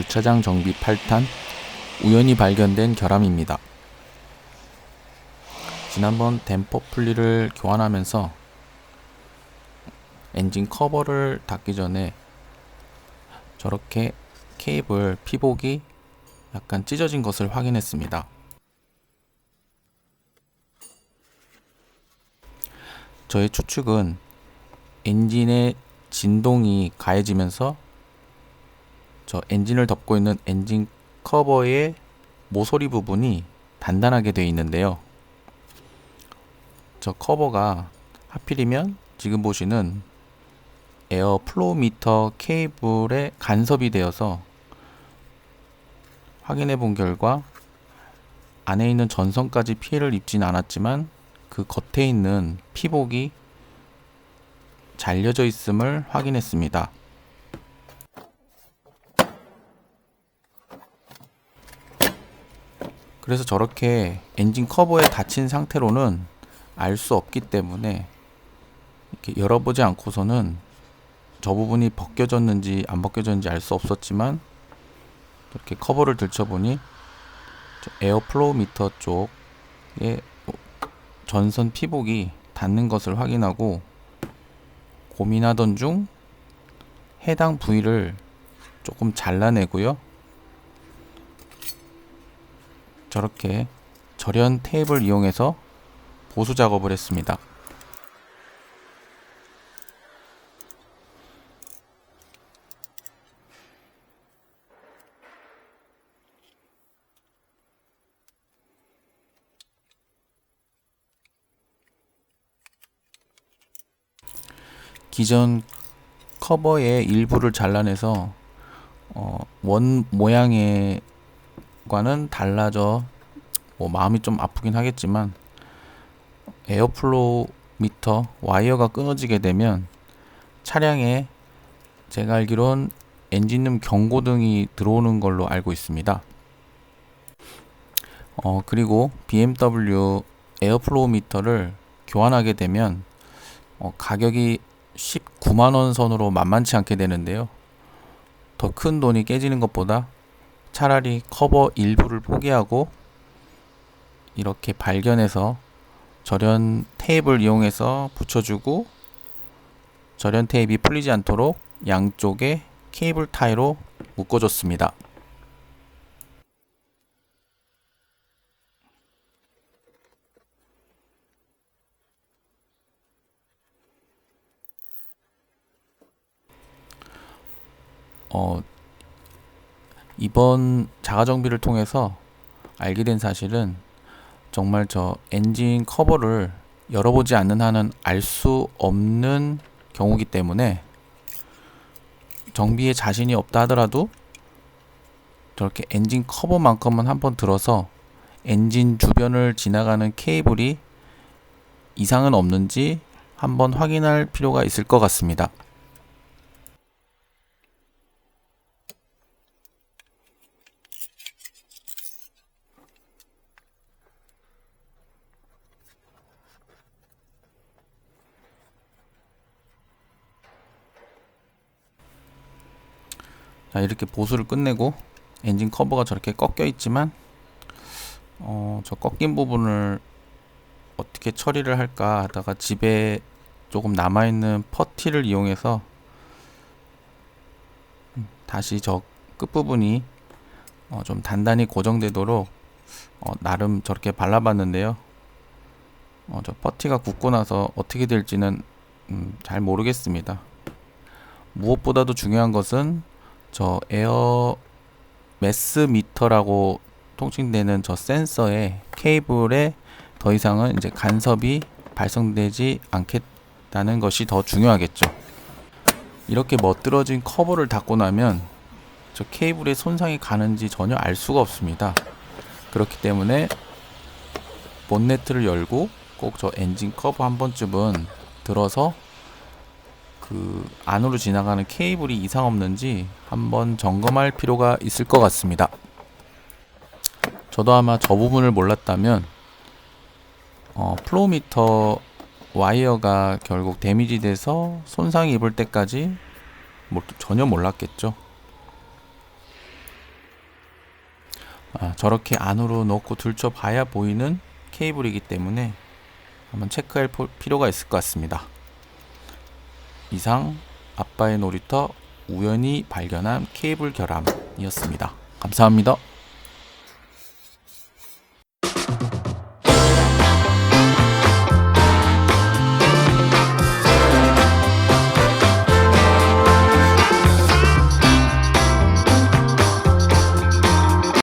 주차장 정비 8탄 우연히 발견된 결함입니다. 지난번 댐퍼 풀리를 교환하면서 엔진 커버를 닫기 전에 저렇게 케이블 피복이 약간 찢어진 것을 확인했습니다. 저의 추측은 엔진의 진동이 가해지면서 저 엔진을 덮고 있는 엔진 커버의 모서리 부분이 단단하게 되어 있는데요. 저 커버가 하필이면 지금 보시는 에어 플로우 미터 케이블에 간섭이 되어서 확인해 본 결과 안에 있는 전선까지 피해를 입진 않았지만 그 겉에 있는 피복이 잘려져 있음을 확인했습니다. 그래서 저렇게 엔진 커버에 닫힌 상태로는 알 수 없기 때문에 이렇게 열어보지 않고서는 저 부분이 벗겨졌는지 안 벗겨졌는지 알 수 없었지만 이렇게 커버를 들춰보니 에어플로우 미터 쪽에 전선 피복이 닿는 것을 확인하고 고민하던 중 해당 부위를 조금 잘라내고요. 저렇게 절연 테이프를 이용해서 보수 작업을 했습니다. 기존 커버의 일부를 잘라내서 어, 원 모양의 과는 달라져 뭐 마음이 좀 아프긴 하겠지만 에어플로우 미터 와이어가 끊어지게 되면 차량에 제가 알기론 엔진룸 경고등이 들어오는 걸로 알고 있습니다. 어, 그리고 BMW 에어플로우 미터를 교환하게 되면 어, 가격이 19만원 선으로 만만치 않게 되는데요. 더 큰 돈이 깨지는 것보다 차라리 커버 일부를 포기하고 이렇게 발견해서 절연 테이프를 이용해서 붙여주고 절연 테이프이 풀리지 않도록 양쪽에 케이블 타이로 묶어줬습니다. 어, 이번 자가 정비를 통해서 알게 된 사실은 정말 저 엔진 커버를 열어보지 않는 한은 알 수 없는 경우기 때문에 정비에 자신이 없다 하더라도 저렇게 엔진 커버만큼은 한번 들어서 엔진 주변을 지나가는 케이블이 이상은 없는지 한번 확인할 필요가 있을 것 같습니다. 자 이렇게 보수를 끝내고 엔진 커버가 저렇게 꺾여 있지만 어, 저 꺾인 부분을 어떻게 처리를 할까 하다가 집에 조금 남아있는 퍼티를 이용해서 음, 다시 저 끝부분이 어, 좀 단단히 고정되도록 어, 나름 저렇게 발라봤는데요. 어, 저 퍼티가 굳고 나서 어떻게 될지는 음, 잘 모르겠습니다. 무엇보다도 중요한 것은 저 에어 매스 미터라고 통칭되는 저 센서의 케이블에 더 이상은 이제 간섭이 발생되지 않겠다는 것이 더 중요하겠죠. 이렇게 멋들어진 커버를 닫고 나면 저 케이블에 손상이 가는지 전혀 알 수가 없습니다. 그렇기 때문에 본네트를 열고 꼭 저 엔진 커버 한 번쯤은 들어서 그 안으로 지나가는 케이블이 이상 없는지 한번 점검할 필요가 있을 것 같습니다. 저도 아마 저 부분을 몰랐다면 어, 플로미터 와이어가 결국 데미지 돼서 손상이 입을 때까지 뭐 전혀 몰랐겠죠. 아, 저렇게 안으로 넣고 들춰봐야 보이는 케이블이기 때문에 한번 체크할 포- 필요가 있을 것 같습니다. 이상 아빠의 놀이터 우연히 발견한 케이블 결함이었습니다. 감사합니다.